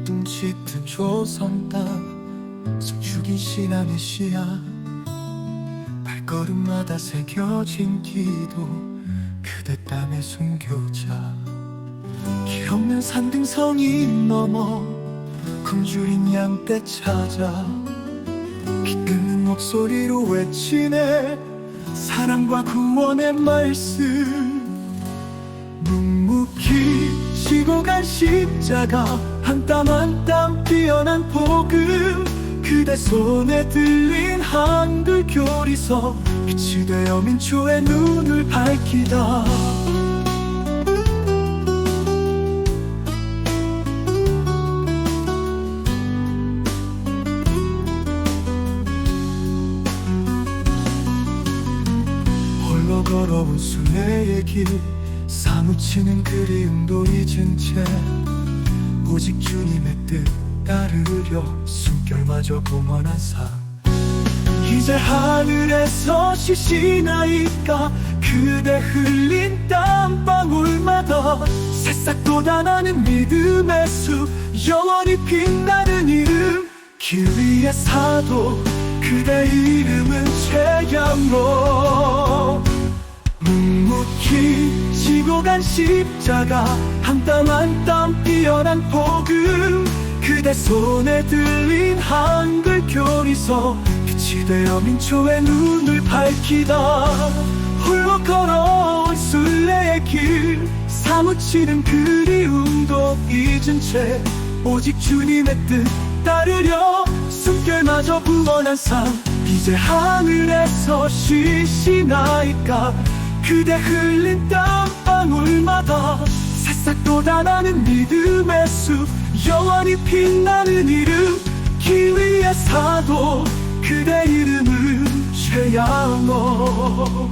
어둠 짙은 조선 땅 숨죽인 신앙의 씨야 발걸음마다 새겨진 기도 그대 땀에 숨겨자. 길 없는 산등성이 넘어 굶주린 양떼 찾아. 기끄는 목소리로 외치네 사랑과 구원의 말씀. 묵묵히 지고 간 십자가 한 땀 한 땀 뛰어난 복음. 그대 손에 들린 한글 교리서 빛이 되어 민초의 눈을 밝히다. 홀로 걸어온 순례의 길 사무치는 그리움도 잊은 채 오직 주님의 뜻 따르려 숨결마저 봉헌한 삶 이제 하늘에서 시시나이까 그대 흘린 땀방울마다 새싹 돋아나는 믿음의 숲 영원히 빛나는 이름. 길 위의 사도 그대 이름은 최양로 지고 간 십자가 한 땀 한땀 뛰어난 복음 그대 손에 들린 한글 교리서 빛이 되어 민초의 눈을 밝히다. 홀로 걸어온 순례의 길 사무치는 그리움도 잊은 채 오직 주님의 뜻 따르려 숨결마저 부원한 삶. 이제 하늘에서 쉬시나이까? 그대 흘린 땀 방울마다 새싹 돋아나는 믿음의 숲 영원히 빛나는 이름 길 위의 사도 그대 이름은 최양호